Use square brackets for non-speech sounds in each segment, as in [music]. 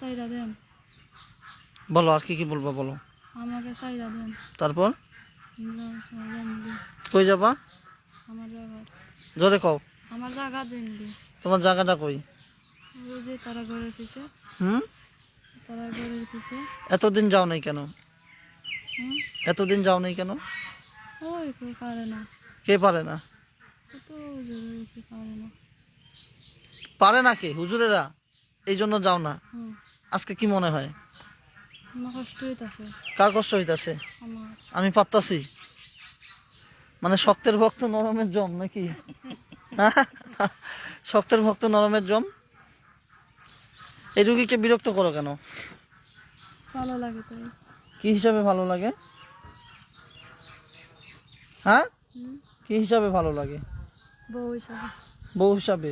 চাইরা দেন। বলো আর কি কি বলব বলো। আমাকে চাইরা দেন। তারপর। কই যাবা? আমার জায়গা। জোরে কও। আমার জায়গা দেন দি তোমার জায়গাটা কই? ওই যে তারা ঘরের পিছে। হুম? তারা ঘরের পিছে। এতদিন যাও নাই কেন? হুম? এতদিন যাও নাই কেন? ওই কেউ পারে না। কে পারে না? পারে না। পারে না কে? হুজুরেরা এই জন্য যাও না। আজকে কি মনে হয়? কার কষ্ট হইতাছে? আমি পারতাছি? মানে শক্তের ভক্ত নরমের জম নাকি? শক্তের ভক্ত নরমের জম? এই রুগীকে বিরক্ত করো কেন? ভালো লাগে কি হিসাবে ভালো লাগে? হ্যাঁ? কি হিসাবে ভালো লাগে? বউ হিসাবে। বউ হিসাবে?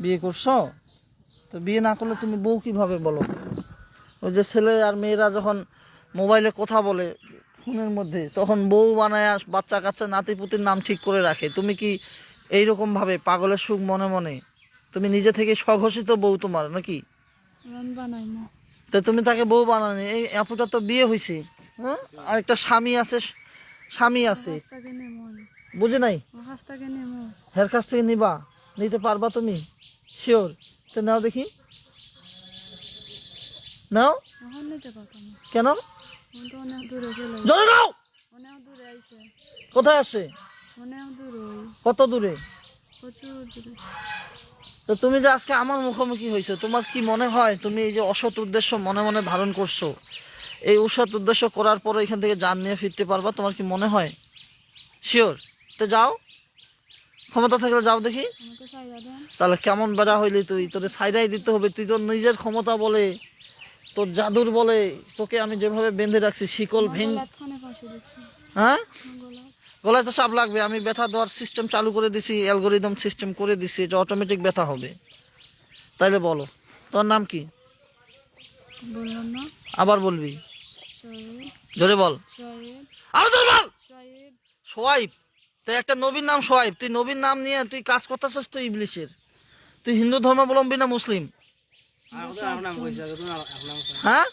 বিয়ে করছ? তো বিয়ে না করলে তুমি বউ কীভাবে বলো? ওই যে ছেলে আর মেয়েরা যখন মোবাইলে কথা বলে ফোনের মধ্যে তখন বউ বানায় বাচ্চা কাচ্চা নাতিপুতির নাম ঠিক করে রাখে। তুমি কি এইরকম ভাবে পাগলের সুখ মনে মনে? তুমি নিজে থেকে স্বঘোষিত বউ তোমার নাকি? তো তুমি তাকে বউ বানানি। এই আপুটা তো বিয়ে হয়েছে হ্যাঁ? আর একটা স্বামী আছে স্বামী আছে। বুঝে নাই? হের কাছ থেকে নিবা নিতে পারবা তুমি? শিওর তো নাও দেখি। নাও। কেন? কোথায় আসে? কত দূরে? তো তুমি যে আজকে আমার মুখোমুখি হয়েছে, তোমার কি মনে হয় তুমি এই যে অসৎ উদ্দেশ্য মনে মনে ধারণ করছ? এই অসৎ উদ্দেশ্য করার পর এখান থেকে যান নিয়ে ফিরতে পারবা, তোমার কি মনে হয়? শিওর তো যাও। ক্ষমতা থাকলে যাও দেখি। তাহলে কেমন বেড়া হইলি তুই? তোর সাইডাই দিতে হবে। তুই তোর নিজের ক্ষমতা বলে তোর জাদুর বলে তোকে আমি যেভাবে বেঁধে রাখছি শিকল ভেঙ হ্যাঁ? গলা গলায় তো চাপ লাগবে। আমি ব্যথা দেওয়ার সিস্টেম চালু করে দিছি অ্যালগোরিদম সিস্টেম করে দিছি এটা অটোমেটিক ব্যথা হবে। তাইলে বলো তোর নাম কি? আবার বলবি। জোরে বল। শহীদ আরও জোরে বল! সোয়াইব তুই একটা নবীর নাম সোয়াইব তুই নবীর নাম নিয়ে তুই কাজ করতেছিস তুই ইবলিশের। তুই হিন্দু ধর্মাবলম্বী না মুসলিম? হ্যাঁ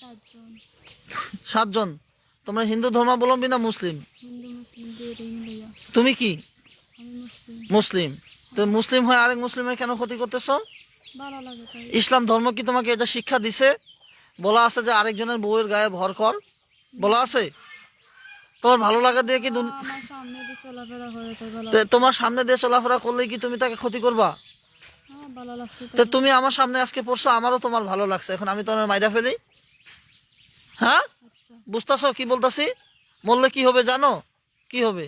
সাতজন। সাতজন? তোমরা হিন্দু ধর্মাবলম্বী না মুসলিম? তুমি কি? মুসলিম। মুসলিম। তো মুসলিম হয়ে আরেক মুসলিমের কেন ক্ষতি করতেছ? ভালো লাগে তাই। ইসলাম ধর্ম কি তোমাকে এটা শিক্ষা দিছে? বলা আছে যে আরেকজনের বউয়ের গায়ে ভর কর। বলা আছে? তোমার ভালো লাগা দিয়ে কি তোমার সামনে দিয়ে চলাফেরা করলে কি তুমি তাকে ক্ষতি করবা? হ্যাঁ তো তুমি আমার সামনে আজকে পড়ছো আমারও তোমার ভালো লাগছে। এখন আমি তোমার মাইরা ফেলি। হ্যাঁ? আচ্ছা। বুঝতেছো কি বলতাছি? বললে কি হবে জানো? কি হবে?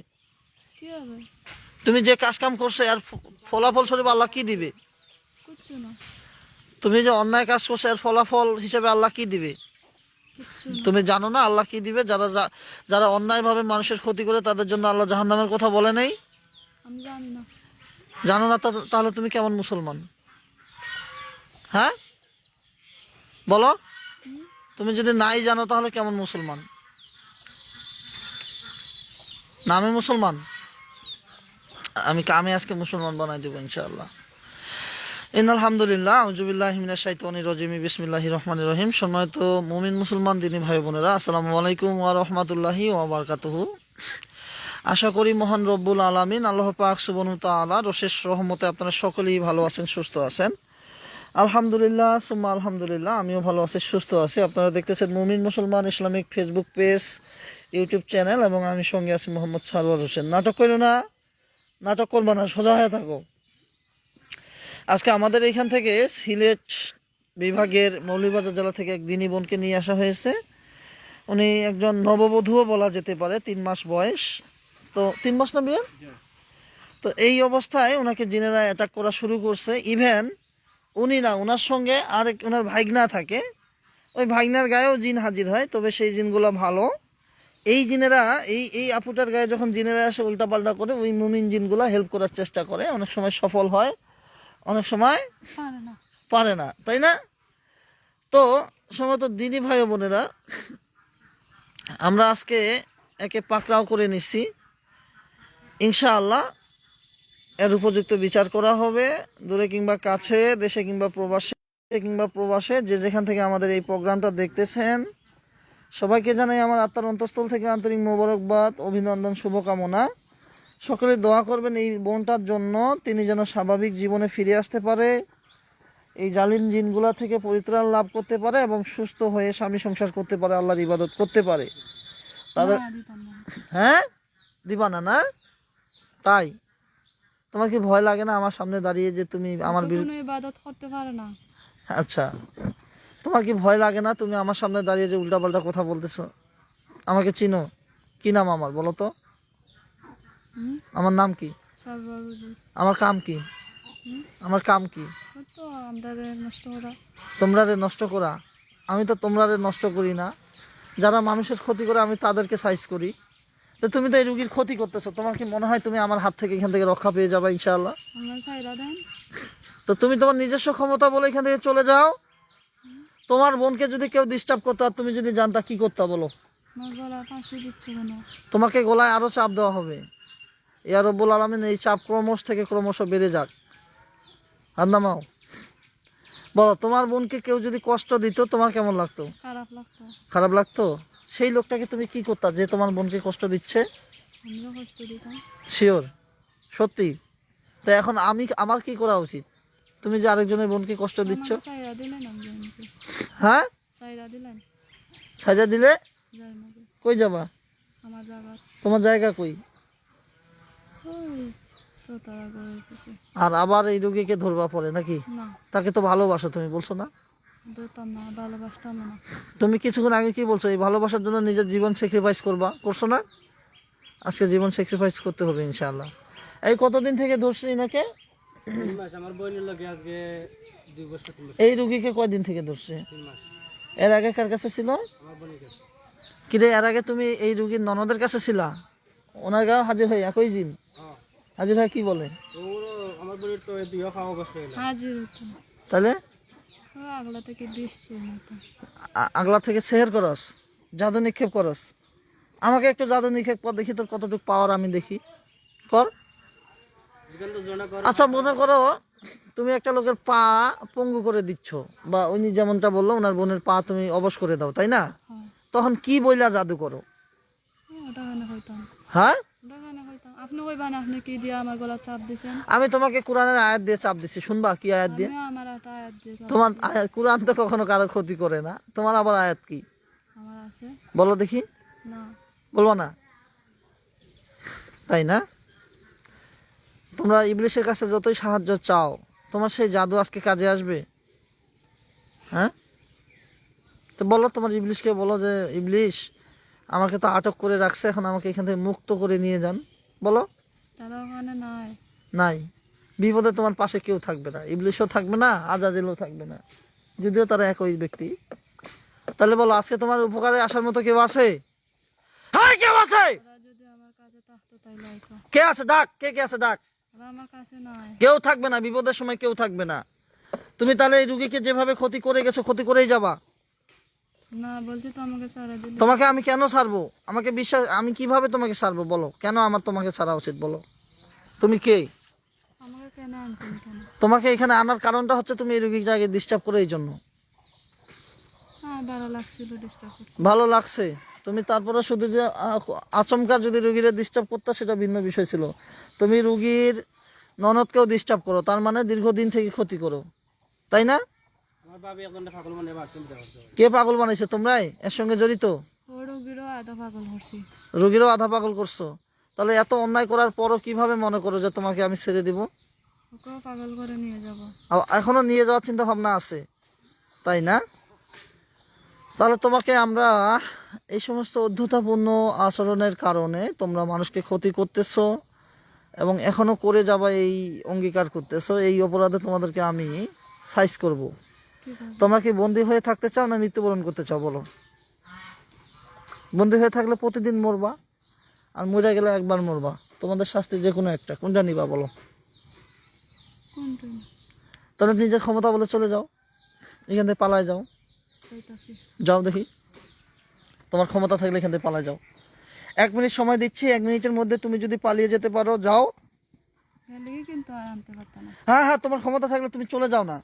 তুমি যে কাজ কাম করছ আর ফলাফল স্বরূপ আল্লাহ কি দিবে? না। তুমি যে অন্যায় কাজ করছ এর ফলাফল হিসেবে আল্লাহ কি দিবে? তুমি জানো না আল্লাহ কি দিবে? যারা যারা অন্যায়ভাবে মানুষের ক্ষতি করে তাদের জন্য আল্লাহ জাহান্নামের কথা বলে নেই? আমি জানি না। জানো না তাহলে তুমি কেমন মুসলমান? হ্যাঁ? বলো। তুমি যদি নাই জানো তাহলে কেমন মুসলমান? নামে মুসলমান? আমি কামে আজকে মুসলমান বানাই দেবো ইনশাআল্লাহ। ইন রহিম। মুসলমান দিনী ভাই বোনেরা আশা করি মহান রব্বুল রহমতে আপনারা সকলেই ভালো আছেন, সুস্থ আছেন। আলহামদুলিল্লাহ, সুম্মা আলহামদুলিল্লাহ, আমিও ভালো আছি, সুস্থ আছি। আপনারা দেখতেছেন মুমিন মুসলমান Islamic Facebook page, YouTube channel এবং আমি সঙ্গে আছি মোহাম্মদ সারওয়ার হোসেন। নাটক করো না, নাটক করব না, সোজা হয়ে থাকো। আজকে আমাদের এইখান থেকে সিলেট বিভাগের মৌলভীবাজার জেলা থেকে এক দিনী বোনকে নিয়ে আসা হয়েছে। উনি একজন নববধূও বলা যেতে পারে তিন মাস বয়স। তো তিন মাস না বিয়ে তো এই অবস্থায় ওনাকে জিনেরা অ্যাটাক করা শুরু করছে। ইভেন উনি না ওনার সঙ্গে আরেক ওনার ভাইগনা থাকে। ওই ভাইগনার গায়েও জিন হাজির হয় তবে সেই জিনগুলো ভালো। এই জিনেরা এই এই আপুটার গায়ে যখন জিনেরা আসে উল্টাপাল্টা করে ওই মুমিন জিনগুলো হেল্প করার চেষ্টা করে। অনেক সময় সফল হয়। অনেক সময় পারে না। তাই না? তো সমত দিদি ভাই বোনেরা আমরা আজকে একে পাকড়াও করে নিচ্ছি। ইনশাআল্লাহ এর উপযুক্ত বিচার করা হবে দূরে কিংবা কাছে দেশে কিংবা প্রবাসে কিংবা প্রবাসে যে যেখান থেকে আমাদের এই প্রোগ্রামটা দেখতেছেন। সবাইকে জানাই আমার আত্মার অন্তঃস্থল থেকে আন্তরিক মোবারকবাদ অভিনন্দন শুভকামনা। সকলে দোয়া করবেন এই বোনটার জন্য। তিনি যেন স্বাভাবিক জীবনে ফিরে আসতে পারে এই জালিম জিনগুলা থেকে পরিত্রাণ লাভ করতে পারে এবং সুস্থ হয়ে স্বামী সংসার করতে পারে আল্লাহর ইবাদত করতে পারে। তাদের হ্যাঁ? দিবা না তাই? তোমার কি ভয় লাগে না আমার সামনে দাঁড়িয়ে যে তুমি আমার বিরুদ্ধে ইবাদত করতে পারে না। আচ্ছা। তোমার কি ভয় লাগে না তুমি আমার সামনে দাঁড়িয়ে যে উল্টাপাল্টা কথা বলতেছো? আমাকে চিনো। কি নাম আমার বলো তো? আমার নাম কি? আমার কাম কি? আমার কাম কি? তোমরা রে নষ্ট করা। আমি তো তোমরা রে নষ্ট করি না। যারা মানুষের ক্ষতি করে আমি তাদেরকে সাইজ করি। তো তুমি তো এই রুগীর ক্ষতি করতেছো। তোমার কি মনে হয় তুমি আমার হাত থেকে এখান থেকে রক্ষা পেয়ে যাবে ইনশাআল্লাহ? তো তুমি তোমার নিজস্ব ক্ষমতা বলে এখান থেকে চলে যাও। তোমার বোনকে যদি কেউ ডিস্টার্ব করতো আর তুমি যদি জানতা কি করতা বলো? তোমাকে গলায় আরও চাপ দেওয়া হবে। ইয়া রব্বুল আলমিন এই চাপ ক্রমশ থেকে ক্রমশ বেড়ে যাক। আর নামাও। বলো তোমার বোনকে কেউ যদি কষ্ট দিত তোমার কেমন লাগতো? খারাপ লাগতো। সেই লোকটাকে তুমি কি করতা যে তোমার বোনকে কষ্ট দিচ্ছে? শিওর সত্যি? তো এখন আমি আমার কি করা উচিত? তুমি যে আরেকজনের বোনকে কষ্ট দিচ্ছ? হ্যাঁ? সাজা দিলে? কই যাবা? তোমার জায়গা কই ওই তো তারা করে কিছু আর আবার এই রুগীকে ধরবা পড়ে নাকি? তাকে তো ভালোবাসো তুমি বলছো না? তুমি কিছুক্ষণ আগে কি বলছো এই ভালোবাসার জন্য নিজের জীবন স্যাক্রিফাইস করবা? করছ না? আজকে জীবন স্যাক্রিফাইস করতে হবে ইনশাআল্লাহ। এই কতদিন থেকে ধরছি এনাকে? তিন মাস আমার বোনের লগে আজকে দুই বছর তিন বছর। এই রুগীকে কয়দিন থেকে ধরছে? এর আগে কার কাছে ছিল? আমার কিরে এর আগে তুমি এই রুগীর ননদের কাছে ছিলা? ওনার গাও হাজির হয়ে একই দিন হাজির কি বলে? আমার বোনের তো দুই খাওয়া অবস্থা হইল হাজির তাহলে? আগলা থেকে দিচ্ছি মতো আগলা থেকে সেহের করস জাদু নিক্ষেপ করস। আমাকে একটু জাদু নিক্ষেপ কর দেখি তোর কতটুকু পাওয়ার আমি দেখি। করে। আচ্ছা মনে করো তুমি একটা লোকের পা পঙ্গু করে দিচ্ছ বা উনি যেমনটা বলল ওনার বোনের পা তুমি অবশ করে দাও তাই না? হ্যাঁ। তখন কি বইলা জাদু করো? হ্যাঁ, আপনি কি দিয়ে আমার গলা চাপ আমি তোমাকে কোরআনের আয়াত দিয়ে চাপ দিচ্ছি শুনবা কি আয়াত দিয়ে? আমার আয়াত দিয়ে তোমার কোরআন তো কখনো কারও ক্ষতি করে না। তোমার আবার আয়াত কি? আমার আছে। বলো দেখি। না। বলব না? তাই না? তোমরা ইবলিশের কাছে যতই সাহায্য চাও তোমার সেই জাদু আজকে কাজে আসবে? হ্যাঁ? তো বলো তোমার ইবলিশকে বলো যে ইবলিশ আমাকে তো আটক করে রাখছে এখন আমাকে এখান থেকে মুক্ত করে নিয়ে যান। বলো। নাই। বিপদে তোমার পাশে কেউ থাকবে না। ইবলিশও থাকবে না আজাজিলও থাকবে না। যদিও তারা একই ব্যক্তি। তাহলে বলো আজকে তোমার উপকারে আসার মতো কেউ আছে? হ্যাঁ কেউ আছে? কে আছে? ডাক। কে কে আছে? ডাক। কেউ থাকবে না। বিপদের সময় কেউ থাকবে না। তুমি তাহলে এই রুগীকে যেভাবে ক্ষতি করে গেছো ক্ষতি করেই যাবা। না বলছি তো আমাকে সারা দিল। তোমাকে আমি কেন ছাড়বো আমাকে বিশ্বাস আমি কীভাবে তোমাকে ছাড়বো বলো? কেন আমার তোমাকে ছাড়া উচিত বলো? তুমি কে? আমাকে কেন আনছেন কেন? তোমাকে এখানে আনার কারণটা হচ্ছে তুমি এই রুগীটাকে ডিস্টার্ব করে এই জন্য। হ্যাঁ ভালো লাগছিল ডিস্টার্ব করছে ভালো লাগছে। তুমি তারপরে শুধু যে আচমকা যদি রুগীরা ডিস্টার্ব করতে সেটা ভিন্ন বিষয় ছিল। তুমি রুগীর ননদকেও ডিস্টার্ব করো তার মানে দীর্ঘদিন থেকে ক্ষতি করো। তাই না? কে পাগল বানাইছে? তোমরাই? এর সঙ্গে জড়িত? রোগীরও আধা পাগল রুগীরও আধা পাগল করছ? তাহলে এত অন্যায় করার পরও কীভাবে মনে করো যে তোমাকে আমি ছেড়ে দিব? এখনও নিয়ে যাওয়ার চিন্তা ভাবনা আছে। তাই না? তাহলে তোমাকে আমরা এই সমস্ত অধ্যতাপূর্ণ আচরণের কারণে তোমরা মানুষকে ক্ষতি করতেছো এবং এখনও করে যাবা এই অঙ্গীকার করতেছো। এই অপরাধে তোমাদেরকে আমি সাইজ করব। তোমরা কি বন্দী হয়ে থাকতে চাও না মৃত্যুবরণ করতে চাও বলো? বন্দী হয়ে থাকলে প্রতিদিন মরবা আর মরে গেলে একবার মরবা। তোমাদের শাস্তি যে কোনো একটা। কোনটা নিবা বলো? তাহলে নিজের ক্ষমতা বলে চলে যাও। এখান থেকে পালায় যাও। যাও দেখি। তোমার ক্ষমতা থাকলে এখান থেকে পালায় যাও। এক মিনিট সময় দিচ্ছি এক মিনিটের মধ্যে তুমি যদি পালিয়ে যেতে পারো যাও। হ্যাঁ হ্যাঁ তোমার ক্ষমতা থাকলে তুমি চলে যাও না।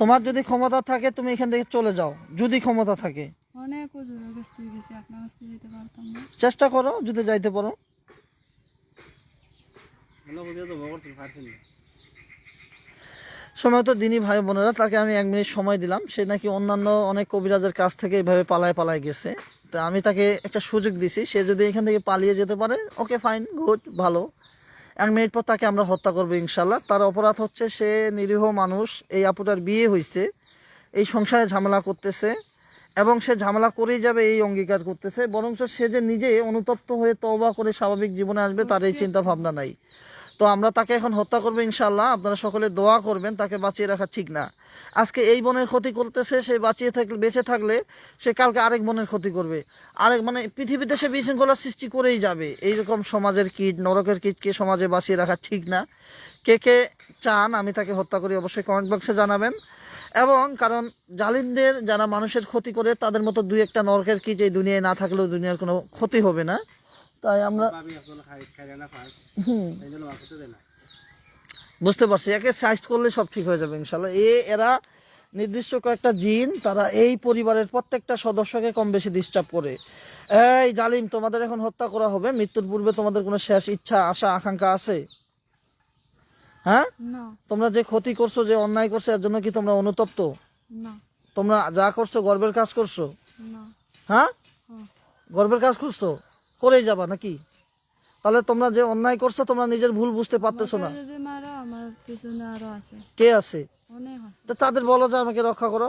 তোমার যদি ক্ষমতা থাকে তুমি এখান থেকে চলে যাও যদি ক্ষমতা থাকে। অনেক চেষ্টা করো যদি যাইতে পারো। সময় তো দিনী ভাই বোনেরা তাকে আমি এক মিনিট সময় দিলাম। সে নাকি অন্যান্য অনেক কবিরাজের কাছ থেকে এইভাবে পালায় পালায় গেছে। তা আমি তাকে একটা সুযোগ দিছি সে যদি এখান থেকে পালিয়ে যেতে পারে ওকে ফাইন গুড ভালো। এক মিনিট পর তাকে আমরা হত্যা করব ইনশাল্লাহ তার অপরাধ হচ্ছে সে নিরীহ মানুষ এই আপুটার বিয়ে হয়েছে এই সংসারে ঝামেলা করতেছে এবং সে ঝামেলা করেই যাবে এই অঙ্গীকার করতেছে। বরঞ্চ সে যে নিজে অনুতপ্ত হয়ে তওবা করে স্বাভাবিক জীবনে আসবে তার এই চিন্তা ভাবনা নাই। তো আমরা তাকে এখন হত্যা করব ইনশাল্লাহ আপনারা সকলে দোয়া করবেন, তাকে বাঁচিয়ে রাখা ঠিক না। আজকে এই বনের ক্ষতি করতেছে, সে বাঁচিয়ে থাকলে, বেঁচে থাকলে সে কালকে আরেক বনের ক্ষতি করবে। আরেক মানে পৃথিবীতে সে বিশৃঙ্খলার সৃষ্টি করেই যাবে। এইরকম সমাজের কীট, নরকের কীটকে সমাজে বাঁচিয়ে রাখা ঠিক না। কে কে চান, আমি তাকে হত্যা করি অবশ্যই কমেন্ট বক্সে জানাবেন। এবং কারণ জালিমদের, যারা মানুষের ক্ষতি করে, তাদের মতো দুই একটা নরকের কীট এই দুনিয়ায় না থাকলেও দুনিয়ার কোনো ক্ষতি হবে না। তাই আমরা বুঝতে পারছি একে সাইজ করলে সব ঠিক হয়ে যাবে ইনশাল্লাহ এ এরা নির্দিষ্ট কয়েকটা জিন তারা এই পরিবারের প্রত্যেকটা সদস্যকে কম বেশি ডিস্টার্ব করে। এই জালিম তোমাদের এখন হত্যা করা হবে? মৃত্যুর পূর্বে তোমাদের কোনো শেষ ইচ্ছা আশা আকাঙ্ক্ষা আছে? হ্যাঁ? তোমরা যে ক্ষতি করছ যে অন্যায় করছ এর জন্য কি তোমরা অনুতপ্ত? তোমরা যা করছ গর্বের কাজ করছ? হ্যাঁ? হ্যাঁ। গর্বের কাজ করছ? করেই যাবা নাকি? তাহলে তোমরা যে অন্যায় করছ তোমরা নিজের ভুল বুঝতে পারতেছো না। কে আছে? তো তাদের বলো যে আমাকে রক্ষা করো।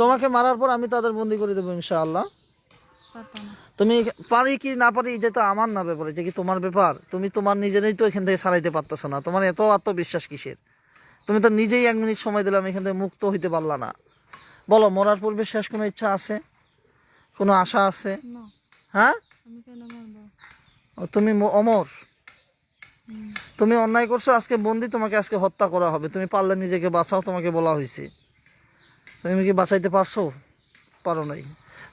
তোমাকে মারার পর আমি তাদের বন্দি করে দেবো ইনশাআল্লাহ। তুমি পারি কি না পারি এটা তো আমার না ব্যাপার এটা কি তোমার ব্যাপার? তুমি তোমার নিজেরাই তো এখান থেকে সারাইতে পারতেছো না। তোমার এত আত্মবিশ্বাস কিসের? তুমি তো নিজেই এক মিনিট সময় দিলাম এখান থেকে মুক্ত হইতে পারলা না। বলো মরার পূর্বে শেষ কোনো ইচ্ছা আছে? কোনো আশা আছে? হ্যাঁ? তুমি অমর। তুমি অন্যায় করছ আজকে বন্দি তোমাকে আজকে হত্যা করা হবে। তুমি পারলে নিজেকে বাঁচাও তোমাকে বলা হয়েছে। তুমি কি বাঁচাইতে পারছ? পারো নাই।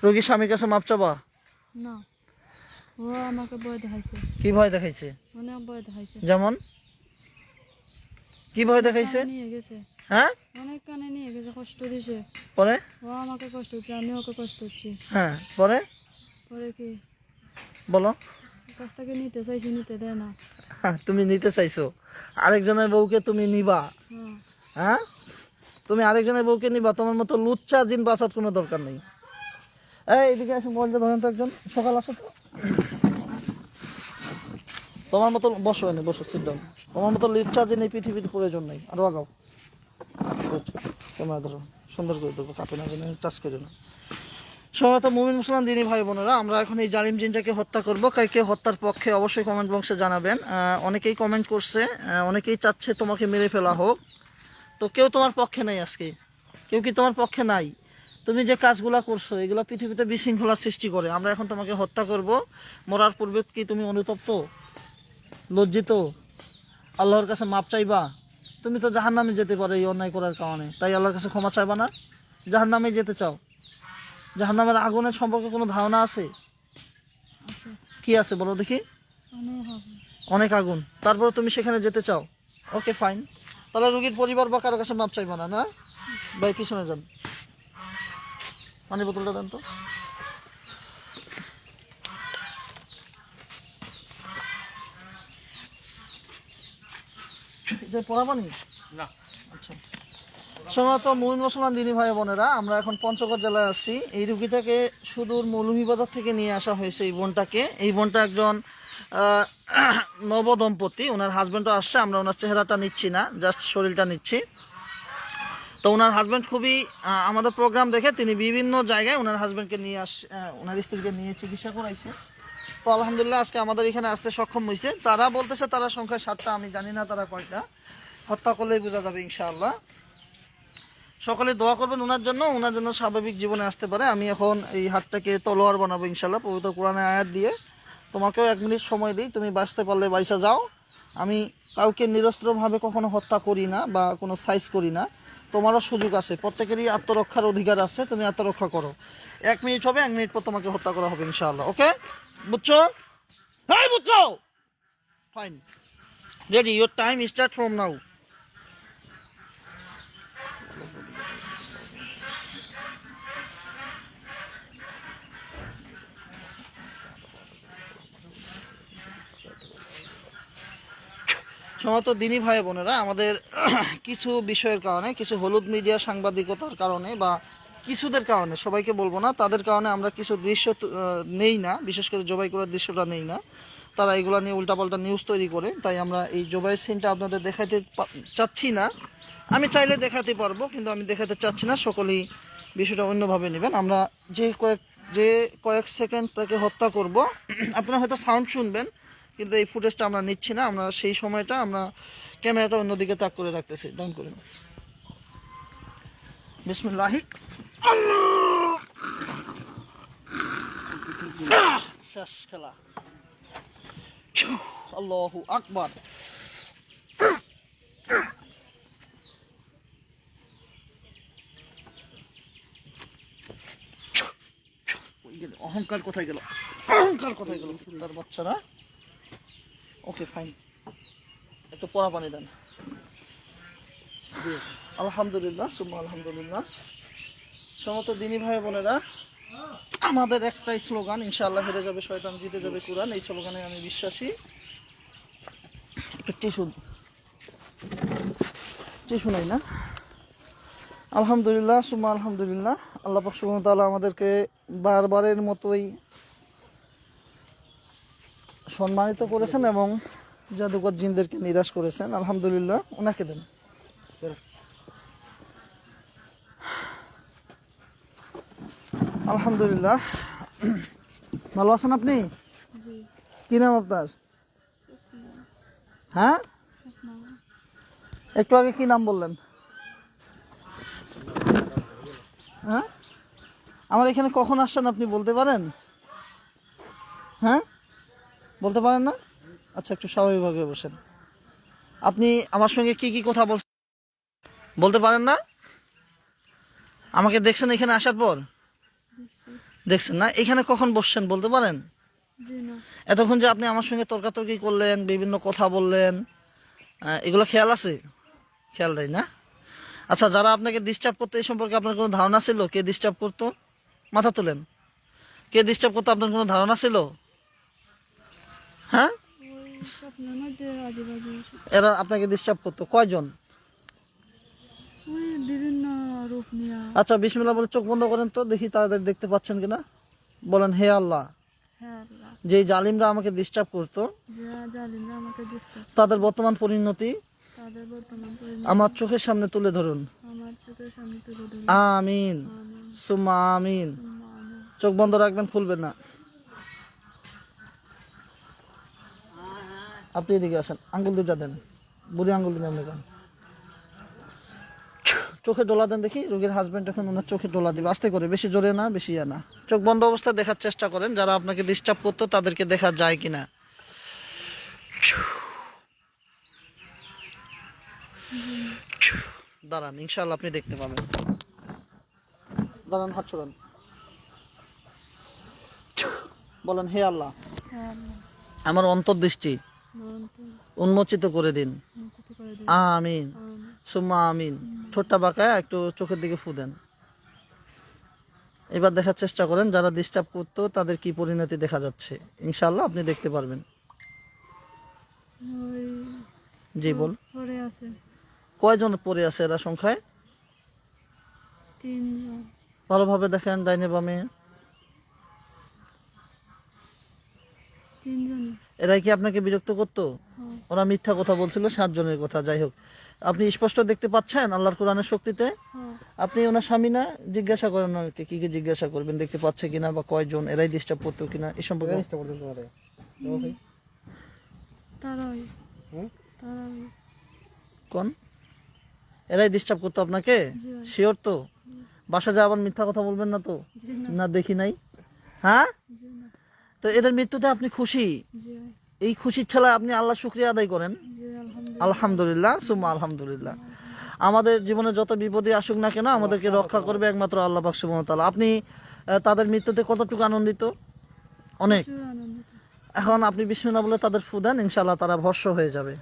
রোগী স্বামীর কাছে মাপ চাবা? না। ও আমাকে বই দেখাইছে। কি ভয় দেখাইছে? অনেক বই দেখাইছে। যেমন? কি ভয় দেখাইছে? হ্যাঁ? অনেক কানে নিয়ে গেছে কষ্ট দিছে। পরে? ও আমাকে কষ্ট হচ্ছে আমি ওকে কষ্ট হচ্ছি হ্যাঁ পরে? পরে কি? বলো। কাছ থেকে নিতে চাইছি নিতে দেয় না। হ্যাঁ, তুমি নিতে চাইছো। আরেকজনের বউকে তুমি নিবা। হ্যাঁ। হ্যাঁ? তুমি আরেকজনের বউকে নিবা তোমার মতো লুচ্চা জিন বাঁচার কোনো দরকার নেই। এই এদিকে আসো মোবাইলটা ধরেন তো একজন। সকাল আসো তো। তোমার মতো বসো এনে, বসো সিট ডাউন তোমার মতো লিপচা জিন এই পৃথিবীর প্রয়োজন নেই। আরও আগাও. ক্যামেরা ধরো। সুন্দর করে দেবো কাপে না টাচ করে না। সময় মুমিন মুসলমান দিনী ভাই বোনেরা, আমরা এখন এই জালিম জিনটাকে হত্যা করব। কাইকে হত্যার পক্ষে অবশ্যই কমেন্ট বক্সে জানাবেন। অনেকেই কমেন্ট করছে অনেকেই চাচ্ছে তোমাকে মেরে ফেলা হোক। তো কেউ তোমার পক্ষে নাই আজকে। কেউ কি তোমার পক্ষে নাই? তুমি যে কাজগুলো করছ, এগুলো পৃথিবীতে বিশৃঙ্খলার সৃষ্টি করে। আমরা এখন তোমাকে হত্যা করব। মরার পূর্বে কি তুমি অনুতপ্ত? লজ্জিত। আল্লাহর কাছে মাপ চাইবা। তুমি তো জাহান নামে যেতে পারো এই অন্যায় করার কারণে। তাই আল্লাহর কাছে ক্ষমা চাইবা না। জাহান নামে যেতে চাও। জাহান নামের আগুনের সম্পর্কে কোনো ধারণা আছে? কি আছে বলো দেখি। অনেক অনেক আগুন। তারপর তুমি সেখানে যেতে চাও। Okay fine. তাহলে রুগীর পরিবার বা কারও কাছে মাপ চাইবা না না? ভাই পিছনে যান? পানি বোতলটা দেন তো। যে পড়া পানি না। আচ্ছা। মূল মুসলমান দিনী ভাই বোনেরা আমরা এখন পঞ্চগড় জেলায় আছি। এই রুগীটাকে সুদূর মৌলভীবাজার থেকে নিয়ে আসা হয়েছে এই বোনটাকে। এই বোনটা একজন আহ, [clears throat] নব দম্পতি ওনার হাজব্যান্ডও আসছে আমরা ওনার চেহারাটা নিচ্ছি না জাস্ট শরীরটা নিচ্ছি। তো ওনার হাজব্যান্ড খুবই আমাদের প্রোগ্রাম দেখে তিনি বিভিন্ন জায়গায় ওনার হাজব্যান্ডকে নিয়ে আস ওনার স্ত্রীকে নিয়ে চিকিৎসা করাইছে। তো আলহামদুলিল্লাহ আজকে আমাদের এখানে আসতে সক্ষম হয়েছে। তারা বলতেছে তারা সংখ্যা সাতটা, আমি জানি না তারা কয়টা। হত্যা করলেই বোঝা যাবে ইনশাআল্লাহ। সকলে দোয়া করবেন ওনার জন্য ওনার জন্য স্বাভাবিক জীবনে আসতে পারে। আমি এখন এই হাতটাকে তলোয়ার বানাবো ইনশাল্লাহ পবিত্র কোরআনে আয়াত দিয়ে। তোমাকেও এক মিনিট সময় দিই, তুমি বাঁচতে পারলে বাইসা যাও। আমি কাউকে নিরস্ত্রভাবে কখনো হত্যা করি না বা কোনো সাইজ করি না। তোমারও সুযোগ আছে, প্রত্যেকেরই আত্মরক্ষার অধিকার আছে, তুমি আত্মরক্ষা করো। এক মিনিট হবে, এক মিনিট পর তোমাকে হত্যা করা হবে ইনশাআল্লাহ, ওকে? বুঝছ? হ্যাঁ বুঝছ? Fine Ready, your time start from now. সমস্ত দিনী ভাই বোনেরা আমাদের কিছু বিষয়ের কারণে কিছু হলুদ মিডিয়া সাংবাদিকতার কারণে বা কিছুদের কারণে, সবাইকে বলব না, তাদের কারণে আমরা কিছু দৃশ্য নেই না, বিশেষ করে জবাই করার দৃশ্যটা নেই না। তারা এগুলো নিয়ে উল্টাপাল্টা নিউজ তৈরি করে, তাই আমরা এই জবাই সিনটা আপনাদের দেখাতে চাচ্ছি না। আমি চাইলে দেখাতে পারব, কিন্তু আমি দেখাতে চাচ্ছি না, সকলেই বিষয়টা অন্যভাবে নেবেন। আমরা যে কয়েক যে কয়েক সেকেন্ড তাকে হত্যা করব, আপনারা হয়তো সাউন্ড শুনবেন, কিন্তু এই ফুটেজটা আমরা নিচ্ছি না। আমরা সেই সময়টা আমরা ক্যামেরাটা অন্যদিকে তাক করে রাখতেছি। ডাউন করে বিসমিল্লাহি। আল্লাহ! শেষ খেলা আল্লাহু অহংকার কোথায় গেল? অহংকার কোথায় গেল? তার বাচ্চারা ওকে ফাইন একটু পড়া পানি দেন। আলহামদুলিল্লাহ, সুম্মা আলহামদুলিল্লাহ। সমস্ত দিনী ভাই বোনেরা, আমাদের একটাই স্লোগান, ইনশাআল্লাহ হেরে যাবে শয়তান, জিতে যাবে কোরআন, এই স্লোগানে আমি বিশ্বাসী। একটু টিস্যু টিস্যু নাই না? আলহামদুলিল্লাহ সুমা আলহামদুলিল্লাহ। আল্লাহ পাক তাআলা আমাদেরকে বারবারের মতোই সম্মানিত করেছেন এবং জাদুকর জিনদেরকে নিরাশ করেছেন। আলহামদুলিল্লাহ, ওনাকে দেন। আলহামদুলিল্লাহ। ভালো আছেন আপনি? কি নাম আপনার? হ্যাঁ? একটু আগে কি নাম বললেন? হ্যাঁ? আমার এখানে কখন আসছেন আপনি বলতে পারেন? হ্যাঁ? বলতে পারেন না? আচ্ছা একটু স্বাভাবিকভাবে বসেন। আপনি আমার সঙ্গে কি কি কথা বলছেন? বলতে পারেন না? আমাকে দেখছেন এখানে আসার পর? দেখছেন না? এখানে কখন বসছেন বলতে পারেন? এতক্ষণ যে আপনি আমার সঙ্গে তর্কাতর্কি করলেন বিভিন্ন কথা বললেন এগুলো খেয়াল আছে? খেয়াল নেই না? আচ্ছা যারা আপনাকে ডিস্টার্ব করতো এই সম্পর্কে আপনার কোনো ধারণা ছিল? কে ডিস্টার্ব করতো? মাথা তোলেন। কে ডিস্টার্ব করতো আপনার কোনো ধারণা ছিল? হ্যাঁ? এরা আপনাকে ডিস্টার্ব করতো। কয়জন ওই বিভিন্ন রূপ নিয়ে আচ্ছা বিসমিল্লাহ বলে চোখ বন্ধ করেন তো দেখি তাদের দেখতে পাচ্ছেন কিনা। বলেন হে আল্লাহ। যে জালিমরা আমাকে ডিস্টার্ব করতো তাদের বর্তমান পরিণতি আমার চোখের সামনে তুলে ধরুন। আমিন। সুমা আমিন। চোখ বন্ধ রাখবেন খুলবেন না। আপনি এদিকে আসেন আঙ্গুল দুটা দেন। বুড়ি আঙ্গুল দিন আপনি কেন চোখে ডোলা দেন দেখি রোগীর হাজবেন্ড এখন ওনার চোখে ডোলা দিবে। আস্তে করে বেশি জোরে না বেশি ইয়ে না। চোখ বন্ধ অবস্থায় দেখার চেষ্টা করেন যারা আপনাকে ডিস্টার্ব করতো তাদেরকে দেখা যায় কিনা। দাঁড়ান ইনশাল্লাহ আপনি দেখতে পাবেন। দাঁড়ান হাত ছড়ান বলেন হে আল্লাহ আমার অন্তর্দৃষ্টি উন্মোচিত করে দিন। আমিন। সুম্মা আমিন। ঠোঁটটা বাঁকায় একটু চোখের দিকে ফু দেন। এবার দেখার চেষ্টা করেন যারা ডিস্টার্ব করতো তাদের কি পরিণতি দেখা যাচ্ছে। ইনশাল্লাহ আপনি দেখতে পারবেন। জি বল। কয়জন পড়ে আছে এরা সংখ্যায়? ভালোভাবে দেখেন ডাইনে বামে। এরাই কি আপনাকে বিরক্ত করতো? হ্যাঁ। ওরা মিথ্যা কথা বলছিল সাতজনের কথা। যাই হোক। আপনি স্পষ্ট দেখতে পাচ্ছেন আল্লাহর কোরআনের শক্তিতে? আপনি ওনার স্বামী না? জিজ্ঞাসা করেন ওনাকে কি কি জিজ্ঞাসা করবেন? দেখতে পাচ্ছে কিনা বা কয়জন? এরাই ডিস্টার্ব করতো কিনা? এই সম্পর্কে কোন? এরাই ডিস্টার্ব করতো আপনাকে? শিওর তো? বাসা যা আবার মিথ্যা কথা বলবেন না তো? না। দেখি নাই? হ্যাঁ? তো এদের মৃত্যুতে আপনি খুশি? এই খুশির ছেলে আপনি আল্লাহ শুক্রিয়া আদায় করেন? আলহামদুলিল্লাহ সুমা আলহামদুলিল্লাহ। আমাদের জীবনে যত বিপদই আসুক না কেন আমাদেরকে রক্ষা করবে একমাত্র আল্লাহ সুবহানাহু আপনি তাদের মৃত্যুতে কতটুকু আনন্দিত? অনেক। এখন আপনি বিসমিল্লাহ বলে তাদের ফু দেন ইনশাআল্লাহ তারা ভস্য হয়ে যাবে।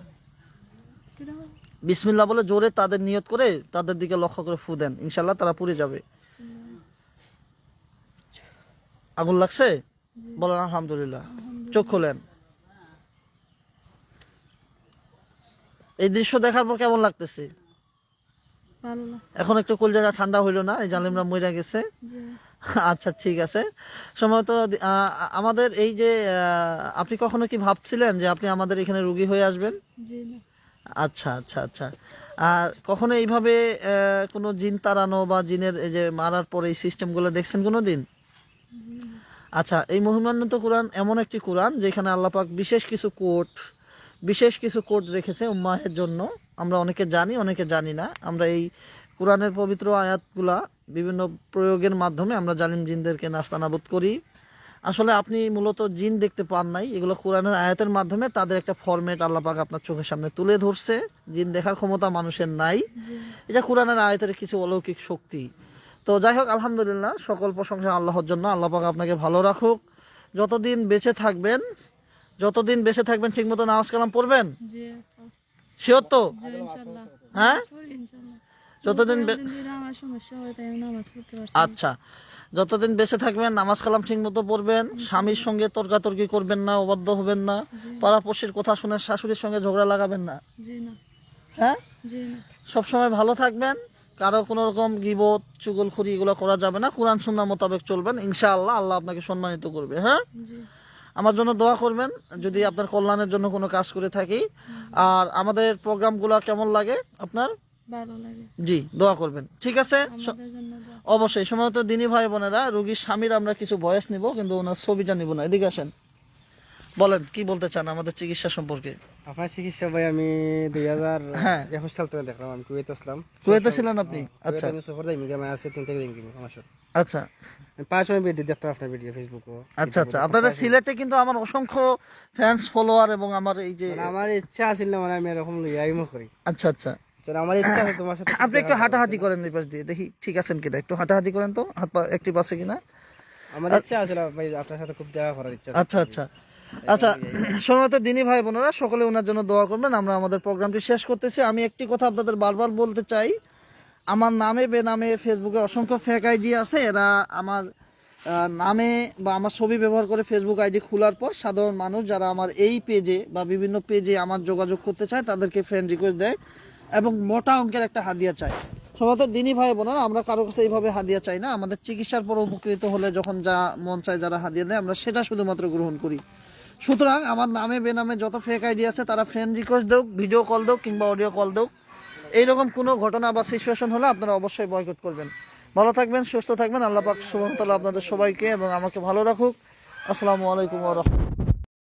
বিসমিল্লাহ বলে জোরে তাদের নিয়ত করে তাদের দিকে লক্ষ্য করে ফু দেন ইনশাল্লাহ তারা পুড়ে যাবে। আগুন লাগছে? বলেন আলহামদুলিল্লাহ। চোখ খোলেন। এই দৃশ্য দেখার পর কেমন লাগতেছে? এখন একটু কোল জায়গা ঠান্ডা হইল না এই জালিমরা মইরা গেছে। আচ্ছা ঠিক আছে। সম্ভবত আহ, আমাদের এই যে আপনি কখনো কি ভাবছিলেন যে আপনি আমাদের এখানে রুগী হয়ে আসবেন? আচ্ছা আচ্ছা আচ্ছা। আর কখনো এইভাবে কোনো জিন তাড়ানো বা জিনের এই যে মারার পরে এই সিস্টেমগুলো দেখছেন কোনো দিন আচ্ছা এই মহিমান্বিত কোরআন এমন একটি কোরআন যেখানে আল্লাপাক বিশেষ কিছু কোট বিশেষ কিছু কোট রেখেছে উম্মাহের জন্য। আমরা অনেকে জানি অনেকে জানি না। আমরা এই কোরআনের পবিত্র আয়াতগুলা বিভিন্ন প্রয়োগের মাধ্যমে আমরা জালিম জিনদেরকে নাস্তানাবোধ করি। আসলে আপনি মূলত জিন দেখতে পান নাই এগুলো কোরআনের আয়াতের মাধ্যমে তাদের একটা ফরম্যাট আল্লাপাক আপনার চোখের সামনে তুলে ধরছে। জিন দেখার ক্ষমতা মানুষের নাই। এটা কোরআনের আয়াতের কিছু অলৌকিক শক্তি। তো যাই হোক আলহামদুলিল্লাহ সকল প্রশংসা আল্লাহর জন্য। আল্লাহ পাক আপনাকে ভালো রাখুক। যতদিন বেঁচে থাকবেন যতদিন বেঁচে থাকবেন ঠিকমতো নামাজ কালাম পড়বেন? শিওর তো? হ্যাঁ? যতদিন। আচ্ছা। যতদিন বেঁচে থাকবেন নামাজ কালাম ঠিক মতো পড়বেন স্বামীর সঙ্গে তর্কাতর্কি করবেন না অবাধ্য হবেন না পাড়াপড়শির কথা শুনে শাশুড়ির সঙ্গে ঝগড়া লাগাবেন না। হ্যাঁ? সবসময় ভালো থাকবেন কারও কোনো রকম গিবত চুগলখুরি এগুলো করা যাবে না কোরআন সুন্নাহ মোতাবেক চলবেন ইনশাআল্লাহ আল্লাহ আপনাকে সম্মানিত করবে হ্যাঁ? আমার জন্য দোয়া করবেন যদি আপনার কল্যাণের জন্য কোনো কাজ করে থাকি। আর আমাদের প্রোগ্রামগুলো কেমন লাগে আপনার? জি দোয়া করবেন। ঠিক আছে? অবশ্যই সময় তো সময়ত দিনী ভাই বোনেরা রুগীর স্বামীর আমরা কিছু বয়স নিব কিন্তু ওনার ছবিটা নিব না। এদিকে আসেন। বলেন কি বলতে চান আমাদের চিকিৎসা সম্পর্কে? আপনার চিকিৎসা ভাই আমি দুই হাজার হ্যাঁ। একুশ সাল থেকে দেখলাম আমি কুয়েত আসলাম। কুয়েতে ছিলেন আপনি? আচ্ছা। আমি সফর মিগামে আছে তিন থেকে দিন আমার আচ্ছা। পাঁচ সময় ভিডিও দেখতাম আপনার ভিডিও ফেসবুকও আচ্ছা আচ্ছা। আপনাদের সিলেটে কিন্তু আমার অসংখ্য ফ্যান্স ফলোয়ার এবং আমার এই যে মানে আমার ইচ্ছা আছিল না মানে আমি এরকম করি। আচ্ছা আচ্ছা। আমার ইচ্ছা আছে তোমার সাথে আপনি একটু হাঁটাহাঁটি করেন এই পাশ দিয়ে দেখি ঠিক আছেন কিনা। একটু হাঁটাহাঁটি করেন তো হাত পা একটি পাশে কিনা। আমার ইচ্ছা ভাই আপনার সাথে খুব দেখা করার ইচ্ছা আচ্ছা আচ্ছা। আচ্ছা সময়ত দিনই ভাই বোনেরা, সকলে ওনার জন্য দোয়া করবেন। আমরা আমাদের প্রোগ্রামটি শেষ করতেছি। আমি একটি কথা আপনাদের বারবার বলতে চাই। আমার নামে, বেনামে ফেসবুকে অসংখ্য ফেক আইডি আছে। এরা আমার নামে বা আমার ছবি ব্যবহার করে ফেসবুক আইডি খোলার পর সাধারণ মানুষ যারা আমার এই পেজে বা বিভিন্ন পেজে আমার যোগাযোগ করতে চায়, তাদেরকে ফ্রেন্ড রিকোয়েস্ট দেয় এবং মোটা অঙ্কের একটা হাদিয়া চায়। সম্ভবত দিনই ভাই বোনেরা, আমরা কারও কাছে এইভাবে হাদিয়া চাই না। আমাদের চিকিৎসার পর উপকৃত হলে যখন যা মন চায় যারা হাদিয়া দেয়, আমরা সেটা শুধুমাত্র গ্রহণ করি। সুতরাং আমার নামে বেনামে যত ফেক আইডি আছে, তারা ফ্রেন্ড রিকোয়েস্ট দেও ভিডিও কল দেও কিংবা অডিও কল দেও এইরকম কোনো ঘটনা বা সিচুয়েশন হলে আপনারা অবশ্যই বয়কট করবেন। ভালো থাকবেন, সুস্থ থাকবেন। আল্লাহ পাক সুবহানাহু ওয়া তাআলা আপনাদের সবাইকে এবং আমাকে ভালো রাখুক। আসসালামু আলাইকুম ওয়া রাহমাতুল্লাহ।